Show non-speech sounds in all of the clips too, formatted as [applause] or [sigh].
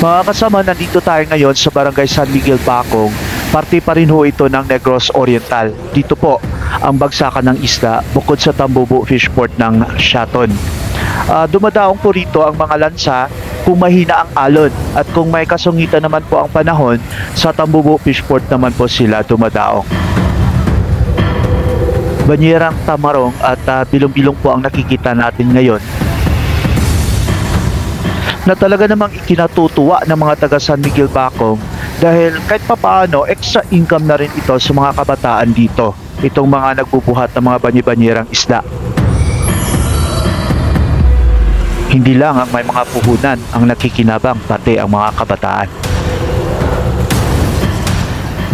Mga kasama, nandito tayo ngayon sa Barangay San Miguel Bacong. Parte pa rin ho ito ng Negros Oriental. Dito po ang bagsakan ng isda bukod sa Tambubo Fishport ng Shaton. Ah, dumadaong po rito ang mga lansa kung mahina ang alon at kung may kasungitan naman po ang panahon sa Tambubo Fishport naman po sila dumadaong. Banyerang Tamarong at ah, bilong-bilong po ang nakikita natin ngayon na talaga namang ikinatutuwa ng mga taga San Miguel Bacong dahil kahit papaano extra income na rin ito sa mga kabataan dito itong mga nagbubuhat ng mga banyibanyerang isda. Hindi lang ang may mga puhunan ang nakikinabang pati ang mga kabataan.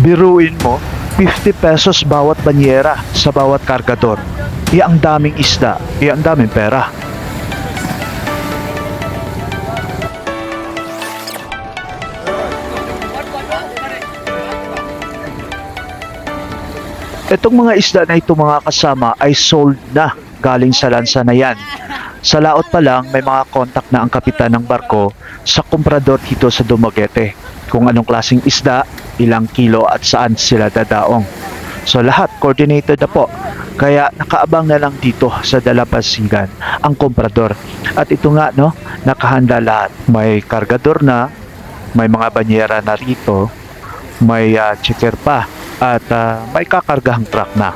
Biruin mo, 50 pesos bawat banyera sa bawat kargador. Iya ang daming isda, iya ang daming pera. Itong mga isda na ito mga kasama ay sold na galing sa lansa na yan. Sa laot pa lang, may mga contact na ang kapitan ng barko sa komprador dito sa Dumaguete. Kung anong klaseng isda, ilang kilo at saan sila dadaong. So lahat coordinated na po. Kaya nakaabang na lang dito sa Dalampasigan ang komprador. At ito nga no, nakahanda lahat. May kargador na, may mga banyera na rito, may ah, checker pa at ah, may kakargahang truck na.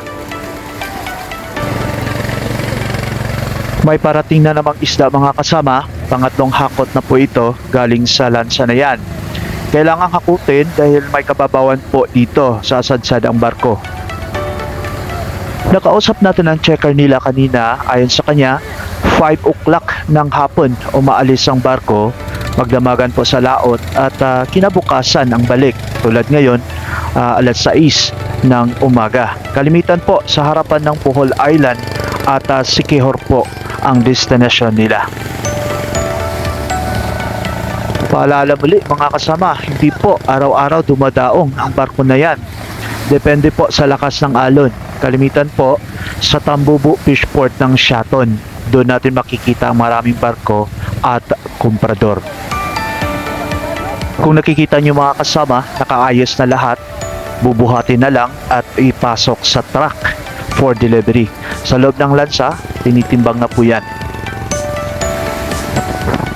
May parating na namang isda mga kasama, pangatlong hakot na po ito galing sa lansa na yan. Kailangang hakutin dahil may kababawan po dito sa sadsad ang barko. Nakausap natin ang checker nila kanina ayon sa kanya 5 o'clock ng hapon umaalis ang barko magdamagan po sa laot at ah, kinabukasan ang balik tulad ngayon ah, alas 6 ng umaga. Kalimitan po sa harapan ng Puhol Island at uh, Sikihor po ang destination nila. Paalala muli mga kasama, hindi po araw-araw dumadaong ang barko na yan. Depende po sa lakas ng alon. Kalimitan po sa Tambubu Fishport ng Shaton. Doon natin makikita ang maraming barko at komprador. Kung nakikita nyo mga kasama, nakaayos na lahat, bubuhatin na lang at ipasok sa truck for delivery. Sa loob ng lansa, tinitimbang na po yan.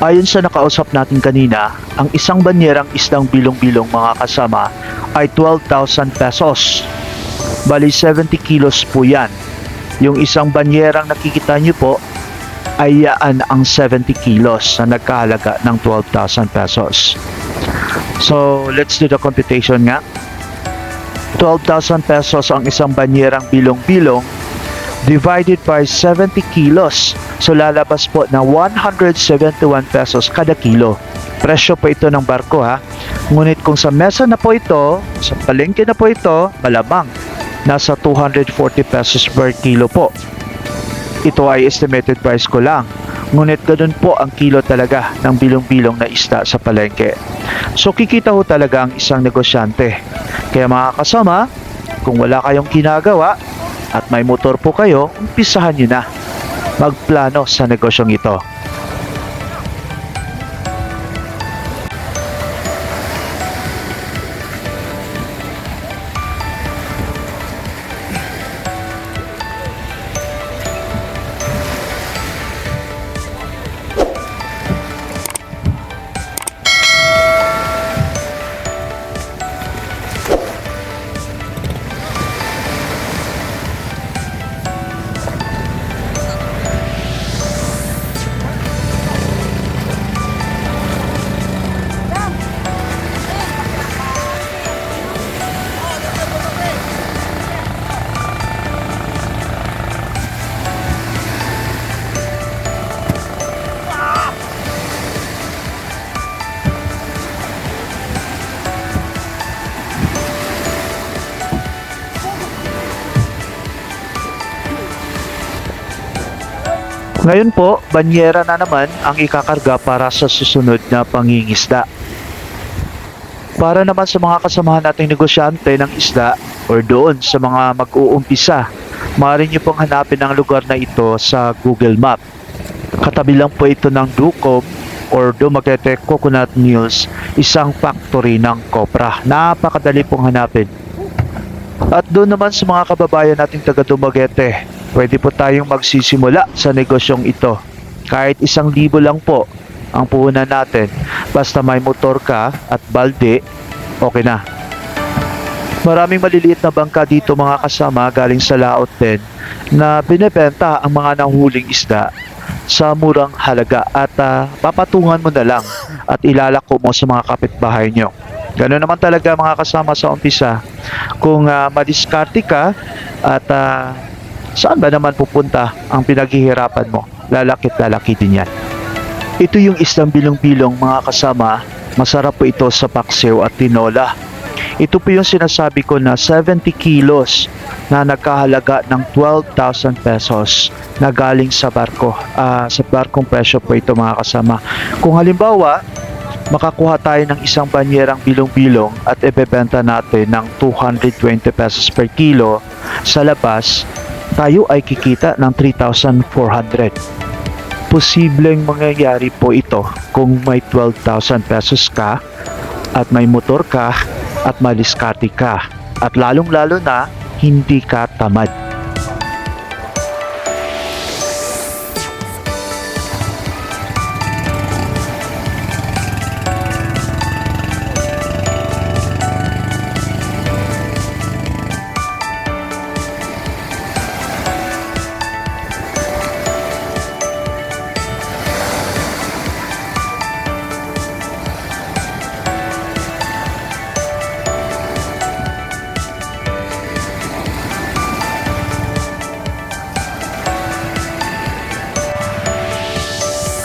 Ayon sa nakausap natin kanina, ang isang banyerang isdang bilong-bilong mga kasama ay 12,000 pesos. Bali 70 kilos po yan. Yung isang banyerang nakikita nyo po ay yaan ang 70 kilos na nagkahalaga ng 12,000 pesos. So, let's do the computation nga. 12,000 pesos ang isang banyerang bilong-bilong divided by 70 kilos. So lalabas po na 171 pesos kada kilo. Presyo po ito ng barko ha. Ngunit kung sa mesa na po ito, sa palengke na po ito, malamang nasa 240 pesos per kilo po. Ito ay estimated price ko lang. Ngunit ganun po ang kilo talaga ng bilong-bilong na isda sa palengke. So kikita ho talaga ang isang negosyante. Kaya mga kasama, kung wala kayong ginagawa at may motor po kayo, umpisahan nyo na magplano sa negosyong ito. Ngayon po, banyera na naman ang ikakarga para sa susunod na pangingisda. Para naman sa mga kasamahan nating negosyante ng isda or doon sa mga mag-uumpisa, maaari niyo pong hanapin ang lugar na ito sa Google Map. Katabi lang po ito ng Ducom or Dumaguete Coconut Mills, isang factory ng Copra. Napakadali pong hanapin. At doon naman sa mga kababayan nating taga Dumaguete, pwede po tayong magsisimula sa negosyong ito. Kahit isang libo lang po ang puhunan natin. Basta may motor ka at balde, okay na. Maraming maliliit na bangka dito mga kasama galing sa laot din na binebenta ang mga nanghuling isda sa murang halaga at ah, papatungan mo na lang at ilalako mo sa mga kapitbahay nyo. Ganun naman talaga mga kasama sa umpisa. Kung uh, madiskarte ka at ah, saan ba naman pupunta ang pinaghihirapan mo? Lalakit lalaki din yan. Ito yung isang bilong-bilong mga kasama. Masarap po ito sa paksiw at tinola. Ito po yung sinasabi ko na 70 kilos na nagkahalaga ng 12,000 pesos na galing sa barko. Ah, sa barkong presyo po ito mga kasama. Kung halimbawa, makakuha tayo ng isang banyerang bilong-bilong at ibebenta natin ng 220 pesos per kilo sa labas, tayo ay kikita ng 3,400 posibleng mangyayari po ito kung may 12,000 pesos ka at may motor ka at maliskarte ka at lalong lalo na hindi ka tamad.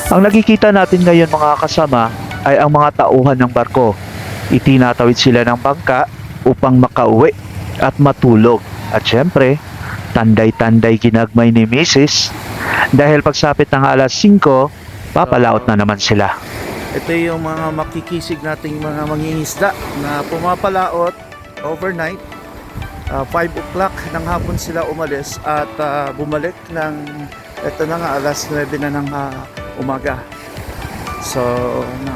Ang nakikita natin ngayon mga kasama ay ang mga tauhan ng barko. Itinatawid sila ng bangka upang makauwi at matulog. At syempre, tanday-tanday ginagmay ni Mrs. Dahil pagsapit ng alas 5, papalaot na naman sila. Ito yung mga makikisig nating mga mangingisda na pumapalaot overnight. Ah, 5 o'clock ng hapon sila umalis at ah, bumalik ng ito na nga alas 9 na ng ah, umaga. So, na,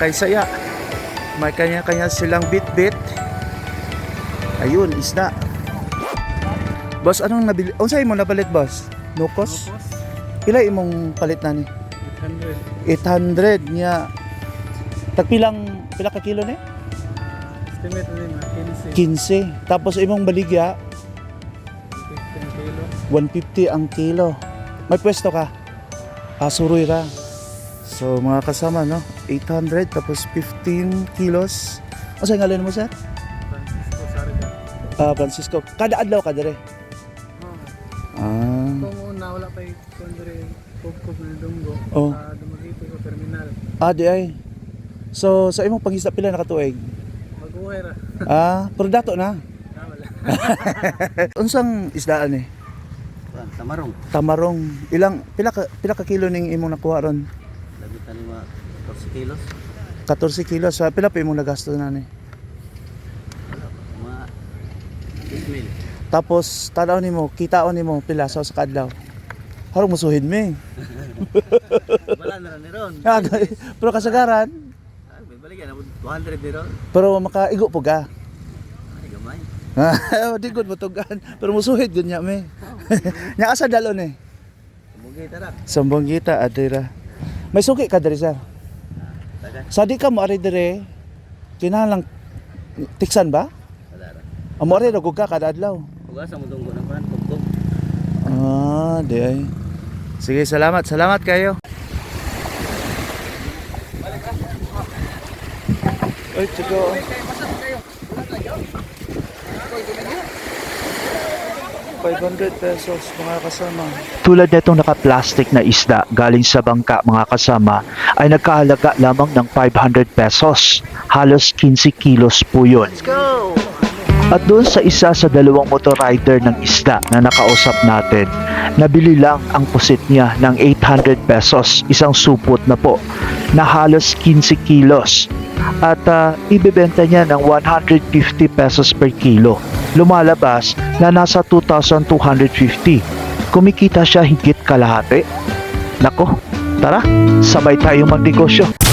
kay saya, may kanya-kanya silang bit-bit. Ayun, isda. Boss, anong nabili? Unsay mo napalit, boss? Nukos? Pila imong palit na ni? 800 niya. Tagpilang pila ka kilo ni? Estimate mga 15, 15. Tapos imong baligya 15 kilo. 150 ang kilo. May pwesto ka? Ah, suroy ka. So mga kasama no, 800 tapos 15 kilos. Ano sa ngalan mo sir? Francisco Sarga. Ah, Francisco. Kada adlaw ka dire. Ah. Kung una wala pa yung kundre kubkub na dunggo. Oh. Uh, dumagito ko terminal. Ah, di ay. So sa imong pangisda pila nakatuig? Mag-uhay ra. Ah, pero dato na. Ah, wala. [laughs] Unsang isdaan eh? Tamarong. Tamarong. Ilang pila ka pila ka kilo ning imong nakuha ron? Lagi tani mga 14 kilos. 14 kilos. Sa pila pa imong nagasto na ni? Mga 10 mil. Tapos tanaw nimo, kitaon nimo pila sa sa kadlaw. Harong musuhid mi. [laughs] Wala na ni Ron. Ah, [laughs] pero kasagaran, may balikan. 200 ni Ron. pero makaigo po ka. Ah, [laughs] di gud matugan. Pero musuhid gud niya mi. [laughs] Nya asa dalon eh. Bugay tara. Sambong kita adira. May suki ka diri sir. Sa di ka mo ari dire. Kinahanglan tiksan ba? Ra. Amo ari ragog ka kada adlaw. Ugasa mo dunggo ng pan. Kubkub. Ah, di ay. Sige, salamat. Salamat kayo. Ay, chico. $500 pesos mga kasama. Tulad nitong naka-plastic na isda galing sa bangka mga kasama ay nagkahalaga lamang ng 500 pesos. Halos 15 kilos po yun. At doon sa isa sa dalawang motor rider ng isda na nakausap natin, nabili lang ang pusit niya ng 800 pesos, isang supot na po, na halos 15 kilos. At ah, ibebenta niya ng 150 pesos per kilo. Lumalabas na nasa 2,250. Kumikita siya higit kalahati. Nako, Tara, sabay tayo magnegosyo.